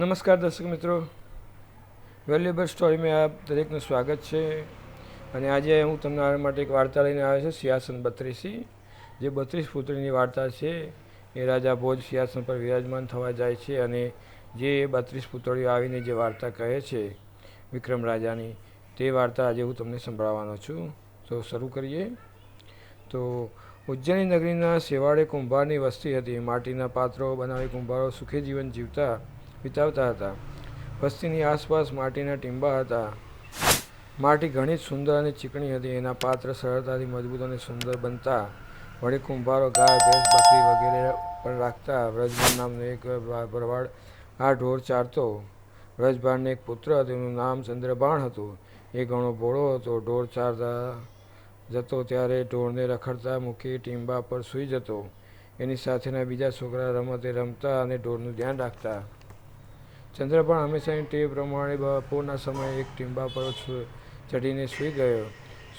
નમસ્કાર દર્શક મિત્રો. વેલ્યુએબલ સ્ટોરીમાં આપ દરેકનું સ્વાગત છે. અને આજે હું તમને આ માટે એક વાર્તા લઈને આવ્યો છું, સિંહાસન બત્રીસી. જે બત્રીસ પુત્રીની વાર્તા છે, એ રાજા ભોજ સિંહાસન પર વિરાજમાન થવા જાય છે અને જે બત્રીસ પુતળીઓ આવીને જે વાર્તા કહે છે વિક્રમ રાજાની, તે વાર્તા આજે હું તમને સંભળાવવાનો છું. તો શરૂ કરીએ. તો ઉજ્જૈની નગરીના શેવાળે કુંભારની વસ્તી હતી. માટીના પાત્રો બનાવી કુંભારો સુખી જીવન જીવતા વિતાવતા હતા. વસ્તીની આસપાસ માટીના ટીંબા હતા. માટી ઘણી જ સુંદર અને ચીકણી હતી. એના પાત્ર સરળતાથી મજબૂત અને સુંદર બનતા. વળી કુંભારો, ગાય, ભેંસ, બકરી વગેરે પણ રાખતા વ્રજભાન નામનો એક ભરવાડ આ ઢોર ચારતો. વ્રજભાનને એક પુત્ર હતો. એનું નામ ચંદ્રબાણ હતું. એ ઘણો ભોળો હતો. ઢોર ચારતા જતો ત્યારે ઢોરને રખડતા મૂકી ટીંબા પર સૂઈ જતો. એની સાથેના બીજા છોકરા રમતે રમતા અને ઢોરનું ધ્યાન રાખતા. ચંદ્રબાણ હંમેશાની ટેવ પ્રમાણે બપોરના સમયે એક ટીંબા પર ચડીને સૂઈ ગયો.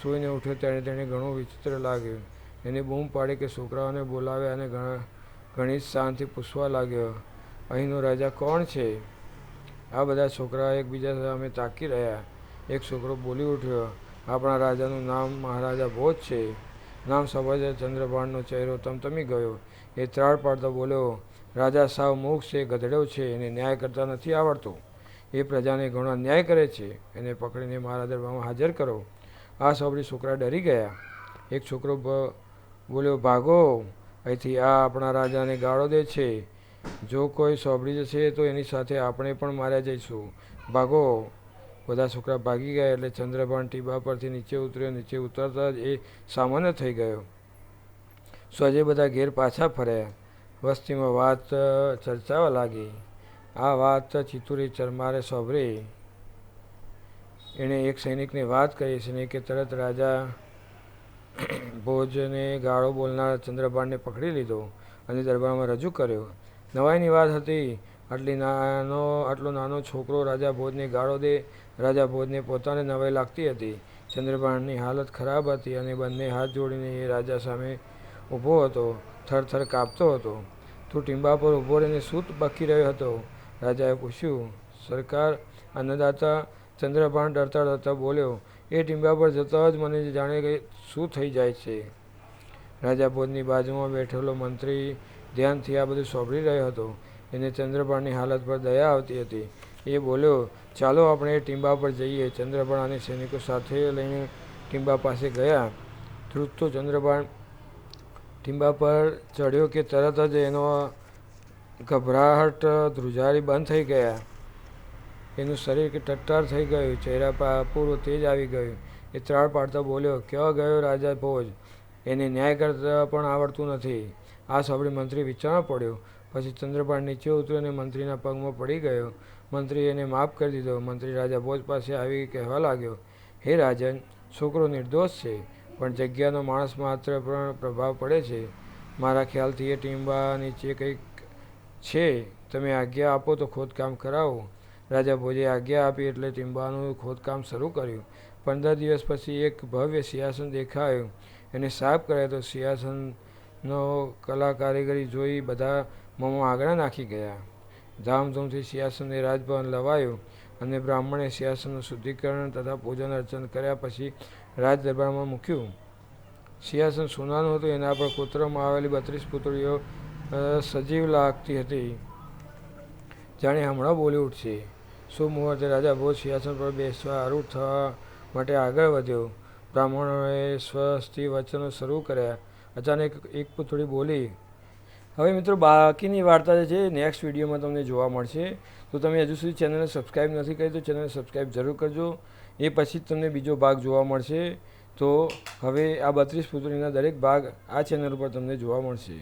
સૂઈને ઉઠ્યો ત્યારે તેને ઘણું વિચિત્ર લાગ્યું. એને બૂમ પાડી કે છોકરાઓને બોલાવ્યા અને ઘણા ઘણી શાંતિ પૂછવા લાગ્યો, અહીંનો રાજા કોણ છે? આ બધા છોકરા એકબીજા સામે તાકી રહ્યા. એક છોકરો બોલી ઉઠ્યો, આપણા રાજાનું નામ મહારાજા ભોજ છે. નામ સાંભળતા ચંદ્રભાણનો ચહેરો તમતમી ગયો. એ ત્રાળ પાડતો બોલ્યો રાજા સાવ મૂક છે, ગધડો છે, એને ન્યાય કરતા નથી આવડતો. એ પ્રજાને ઘણો અન્યાય કરે છે. એને પકડીને મારા દરબારમાં હાજર કરો. આ સાંભળી છોકરા ડરી ગયા. એક છોકરો બોલ્યો, ભાગો. અહીંથી આ આપણા રાજાને ગાળો દે છે. જો કોઈ સાંભળી જશે તો એની સાથે આપણે પણ માર્યા જઈશું. ભાગો. બધા છોકરા ભાગી ગયા એટલે ચંદ્રભાન ટીબા પરથી નીચે ઉતર્યો. નીચે ઉતરતા જ એ સામાન્ય થઈ ગયો. સોજે બધા ઘેર પાછા ફર્યા. વસ્તીમાં વાત ચર્ચાવા લાગી. આ વાત ચિતુરી ચરમારે સોભરી. એણે એક સૈનિકને વાત કરી. સૈનિકે તરત રાજા ભોજને ગાળો બોલનાર ચંદ્રબાણને પકડી લીધો અને દરબારમાં રજૂ કર્યો. નવાઈની વાત હતી. આટલી નાનો, આટલો નાનો છોકરો રાજા ભોજને ગાળો દે. રાજા ભોજને પોતાને નવાઈ લાગતી હતી. ચંદ્રબાણની હાલત ખરાબ હતી અને બંને હાથ જોડીને એ રાજા સામે ઊભો હતો. થરથર કાપતો હતો. તું ટીંબા પર ઊભો રહીને શું બકી રહ્યો હતો. રાજાએ પૂછ્યું, સરકાર? અન્નદાતા ચંદ્રભાન ડરતા ડરતા બોલ્યો, એ ટીંબા પર જતા જ મને જાણે કે શું થઈ જાય છે. રાજા ભોજની બાજુમાં બેઠેલો મંત્રી ધ્યાનથી આ બધું સાંભળી રહ્યો હતો. એને ચંદ્રભાણની હાલત પર દયા આવતી હતી. એ બોલ્યો, ચાલો આપણે એ ટીંબા પર જઈએ. ચંદ્રબાણ અને સૈનિકો સાથે લઈને ટીંબા પાસે ગયા. ધ્રુત તો ચંદ્રબાણ ટીંબા પર ચડ્યો કે તરત જ એનો ગભરાહટ, ધ્રુજારી બંધ થઈ ગયા. એનું શરીર કે ટટ્ટાર થઈ ગયું, ચહેરા પર અપૂર્વ તેજ આવી ગયું. એ ત્રાળ પાડતા બોલ્યો, ક્યાં ગયો રાજા ભોજ? એને ન્યાય કરતા પણ આવડતું નથી. આ સાંભળી મંત્રી વિચારણા પડ્યો. પછી ચંદ્રપાળ નીચે ઉતર્યો અને મંત્રીના પગમાં પડી ગયો. મંત્રી એને માફ કરી દીધો. મંત્રી રાજા ભોજ પાસે આવી કહેવા લાગ્યો, હે રાજન, છોકરો નિર્દોષ છે. પણ જગ્યાનો માણસ માત્ર પણ પ્રભાવ પડે છે. મારા ખ્યાલથી એ ટીંબા નીચે કંઈક છે, તમે આજ્ઞા આપો તો ખોદકામ કરાવો. રાજા ભોજે આજ્ઞા આપી એટલે ટીંબાનું ખોદકામ શરૂ કર્યું. પંદર દિવસ પછી એક ભવ્ય સિંહાસન દેખાયું. એને સાફ કરાય તો સિંહાસનનો કલા કારીગરી જોઈ બધા મોંમાં આગળ નાખી ગયા. ધામધૂમથી સિંહાસનને રાજભવન લવાયું અને બ્રાહ્મણે સિંહાસનનું શુદ્ધિકરણ તથા પૂજન અર્ચન કર્યા પછી રાજ દરબારમાં મૂક્યું. સિંહાસન સોનાનું હતું, એના પર કોતરવામાં આવેલી બત્રીસ પુતળીઓ સજીવ લાગતી હતી. જાણે હમણાં બોલી ઉઠશે શુભ મુહૂર્તે રાજા ભોજ સિંહાસન પર બેસવા આરૂઢ થવા માટે આગળ વધ્યો? બ્રાહ્મણોએ સ્વસ્થી વચનો શરૂ કર્યા. અચાનક એક પુતળી બોલી હવે મિત્રો, બાકીની વાર્તા જે છે નેક્સ્ટ વિડીયોમાં તમને જોવા મળશે. તો તમે હજુ સુધી ચેનલને સબસ્ક્રાઈબ નથી કરી, તો ચેનલને સબસ્ક્રાઈબ જરૂર કરજો. એ પછી જ તમને બીજો ભાગ જોવા મળશે. તો હવે આ બત્રીસ પુત્રીના દરેક ભાગ આ ચેનલ ઉપર તમને જોવા મળશે.